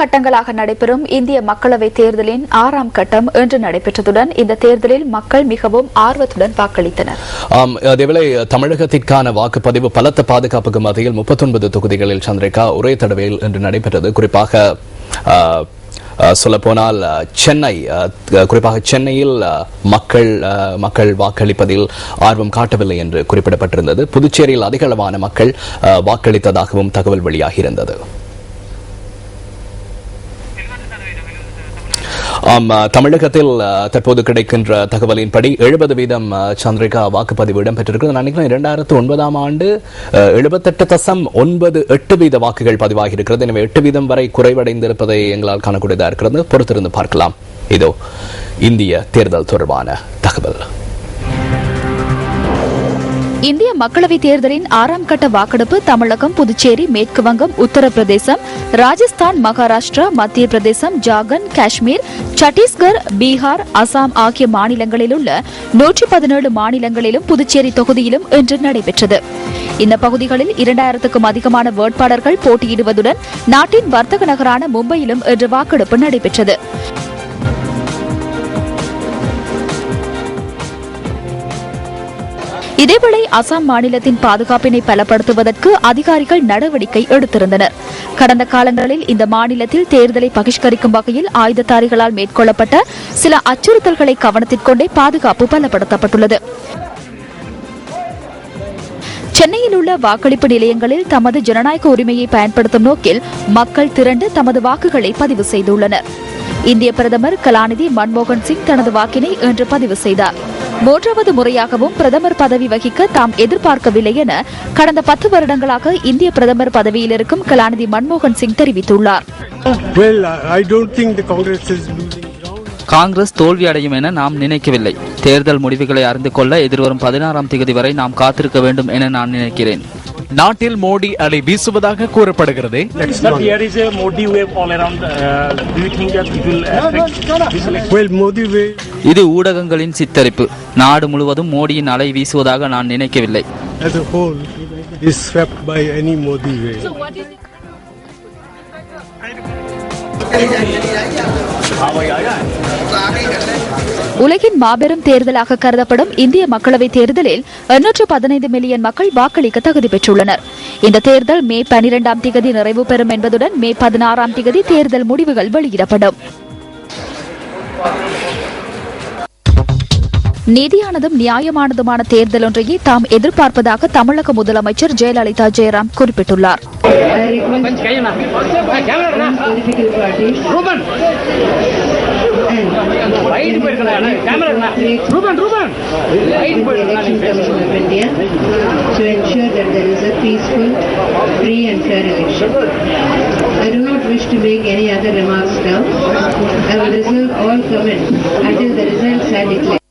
கட்டங்களாக நடைபெறும் இந்திய மக்களவைத் தேர்தலின் ஆறாம் கட்டம் இன்று நடைபெற்றதுடன் இந்த தேர்தலில் மக்கள் மிகவும் ஆர்வத்துடன் வாக்களித்தனர். ஆம் அதேவேளை தமிழகத்திற்கான வாக்குப்பதிவு பலத்த பாதுகாப்புக்கு மத்தியில் முப்பத்தொன்பது தொகுதிகளில் சந்திரிகா ஒரே தடவையில் இன்று நடைபெற்றது. குறிப்பாக சொல்லப்போனால் சென்னை குறிப்பாக சென்னையில் மக்கள் மக்கள் வாக்களிப்பதில் ஆர்வம் காட்டவில்லை என்று குறிப்பிடப்பட்டிருந்தது. புதுச்சேரியில் அதிகளவான மக்கள் வாக்களித்ததாகவும் தகவல் வெளியாகியிருந்தது. ஆம் தமிழகத்தில் தற்போது கிடைக்கின்ற தகவலின்படி எழுபது வீதம் சந்திரிகா வாக்குப்பதிவு இடம்பெற்றிருக்கிறது. நான் நினைக்கிறேன் இரண்டாயிரத்து ஒன்பதாம் ஆண்டு எழுபத்தெட்டு தசம் ஒன்பது எட்டு வீத வாக்குகள் பதிவாகி இருக்கிறது எனவே எட்டு வீதம் வரை குறைவடைந்திருப்பதை எங்களால் காணக்கூடியதாக இருக்கிறது. பொறுத்திருந்து பார்க்கலாம். இதோ இந்திய தேர்தல் தொடர்பான தகவல். இந்திய மக்களவைத் தேர்தலின் ஆறாம் கட்ட வாக்கெடுப்பு தமிழகம் புதுச்சேரி மேற்கு வங்கம் உத்தரப்பிரதேசம் ராஜஸ்தான் மகாராஷ்டிரா மத்திய பிரதேசம் ஜார்க்கண்ட் காஷ்மீர் சத்தீஸ்கர் பீகார் அசாம் ஆகிய மாநிலங்களில் உள்ள நூற்றி பதினேழு மாநிலங்களிலும் புதுச்சேரி தொகுதியிலும் இன்று நடைபெற்றது. இந்த பகுதிகளில் இரண்டாயிரத்துக்கும் அதிகமான வேட்பாளர்கள் போட்டியிடுவதுடன் நாட்டின் வர்த்தக நகரான மும்பையிலும் இன்று வாக்கெடுப்பு நடைபெற்றது. இதேவேளை அசாம் மாநிலத்தின் பாதுகாப்பினை பலப்படுத்துவதற்கு அதிகாரிகள் நடவடிக்கை எடுத்திருந்தனர். கடந்த காலங்களில் இந்த மாநிலத்தில் தேர்தலை பகிஷ்கரிக்கும் வகையில் ஆயுததாரிகளால் மேற்கொள்ளப்பட்ட சில அச்சுறுத்தல்களை கவனத்திற்கொண்டே பாதுகாப்பு பலப்படுத்தப்பட்டுள்ளது. சென்னையில் உள்ள வாக்களிப்பு நிலையங்களில் தமது ஜனநாயக உரிமையை பயன்படுத்தும் நோக்கில் மக்கள் திரண்டு தமது வாக்குகளை பதிவு செய்துள்ளனா் இந்திய பிரதமர் கலாநிதி மன்மோகன் சிங் தனது வாக்கினை இன்று பதிவு செய்தார். மூன்றாவது முறையாகவும் பிரதமர் பதவி வகிக்க தாம் எதிர்பார்க்கவில்லை என கடந்த பத்து வருடங்களாக இந்திய பிரதமர் பதவியில் இருக்கும் கலாநிதி மன்மோகன் சிங் தெரிவித்துள்ளார். காங்கிரஸ் தோல்வி அடையும் என நாம் நினைக்கவில்லை. தேர்தல் முடிவுகளை அறிந்து கொள்ள எதிர்வரும் பதினாறாம் தேதி வரை நாம் காத்திருக்க வேண்டும் என நான் நினைக்கிறேன். நாட்டில் மோடி அலை வீசுவதாக கூறப்படுகிறது. Uh. இது ஊடகங்களின் சித்தரிப்பு நாடு முழுவதும் மோடியின் அலை வீசுவதாக நான் நினைக்கவில்லை a whole உலகின் மாபெரும் தேர்தலாக கருதப்படும் இந்திய மக்களவைத் தேர்தலில் எண்ணூற்று பதினைந்து மில்லியன் மக்கள் வாக்களிக்க தகுதி பெற்றுள்ளனர். இந்த தேர்தல் மே பனிரெண்டாம் திகதி நிறைவு பெறும் என்பதுடன் மே பதினாறாம் திகதி தேர்தல் முடிவுகள் வெளியிடப்படும். நீதியானதும் நியாயமானதுமான தேர்தல் ஒன்றையே தாம் எதிர்பார்ப்பதாக தமிழக முதலமைச்சர் ஜெயலலிதா ஜெயராம் குறிப்பிட்டுள்ளார் elections commission of India to ensure that there is a peaceful, free and fair election. I do not wish to make any other remarks now. I will reserve all comment until the results are declared.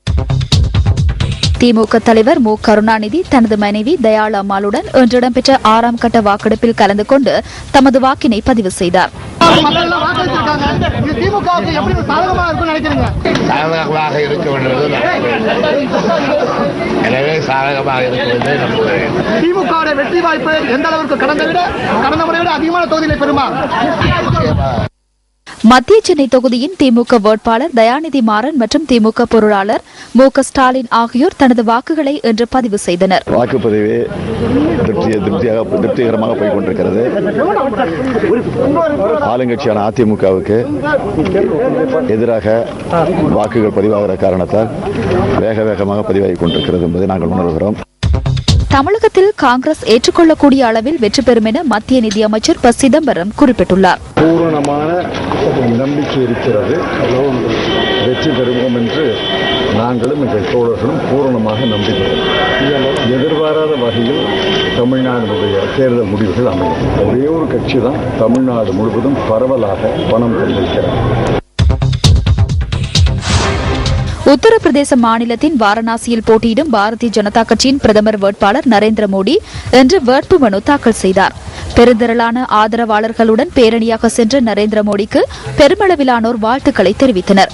திமுக தலைவர் மு. கருணாநிதி தனது மனைவி தயாள் அம்மாளுடன் இன்று இடம்பெற்ற ஆறாம் கட்ட வாக்கெடுப்பில் கலந்து கொண்டு தமது வாக்கினை பதிவு செய்தார். சாதகமாக இருக்க வேண்டியது எனவே சாதகமாக இருக்க வேண்டியது நம்புகிறேன் திமுக வெற்றி வாய்ப்பு எந்த அளவுக்கு கடந்த விட கடந்த முறை விட அதிகமான தொகுதிகளை பெறுமா? மத்திய சென்னை தொகுதியின் திமுக வேட்பாளர் தயாநிதி மாறன் மற்றும் திமுக பொருளாளர் மு க ஸ்டாலின் ஆகியோர் தனது வாக்குகளை இன்று பதிவு செய்தனர். வாக்குப்பதிவு திருப்திகரமாக போய் கொண்டிருக்கிறது ஆளுங்கட்சியான அதிமுகவுக்கு எதிராக வாக்குகள் பதிவாகிற காரணத்தால் வேக வேகமாக பதிவாகி கொண்டிருக்கிறது என்பதை நாங்கள் உணர்கிறோம். தமிழகத்தில் காங்கிரஸ் ஏற்றுக்கொள்ளக்கூடிய அளவில் வெற்றி பெறும் என மத்திய நிதியமைச்சர் ப சிதம்பரம் குறிப்பிட்டுள்ளார். நம்பிக்கை இருக்கிறது. வெற்றி பெறுவோம் என்று நாங்களும் எங்கள் தோழர்களும் பூரணமாக நம்புகிறோம். எதிர்பாராத வகையில் தமிழ்நாடுடைய தேர்தல் முடிவுகள் அமையும். ஒரே ஒரு கட்சி தான் தமிழ்நாடு முழுவதும் பரவலாக பணம் கொண்டிருக்கிறது. உத்தரப்பிரதேச மாநிலத்தின் வாரணாசியில் போட்டியிடும் பாரதிய ஜனதா கட்சியின் பிரதமர் வேட்பாளர் நரேந்திர மோடி இன்று வேட்பு மனு தாக்கல் செய்தார். பெருந்திரளான ஆதரவாளர்களுடன் பேரணியாக சென்ற நரேந்திர மோடிக்கு பெருமளவிலானோர் வாழ்த்துக்களை தெரிவித்தனர்.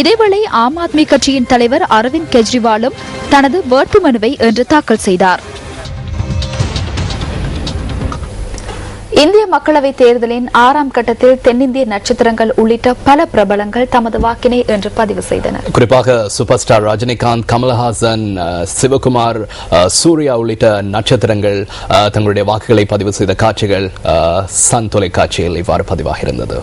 இதேவேளை ஆம் ஆத்மி கட்சியின் தலைவர் அரவிந்த் கெஜ்ரிவாலும் தனது வேட்புமனுவை இன்று தாக்கல் செய்தாா் இந்திய மக்களவைத் தேர்தலின் ஆறாம் கட்டத்தில் தென்னிந்திய நட்சத்திரங்கள் உள்ளிட்ட பல பிரபலங்கள் தமது வாக்கினை இன்று பதிவு செய்தனர். குறிப்பாக சூப்பர் ஸ்டார் ரஜினிகாந்த் கமல்ஹாசன் சிவகுமார் சூர்யா உள்ளிட்ட நட்சத்திரங்கள் தங்களுடைய வாக்குகளை பதிவு செய்த காட்சிகள் சன் தொலைக்காட்சியில் இவ்வாறு பதிவாகியிருந்தது.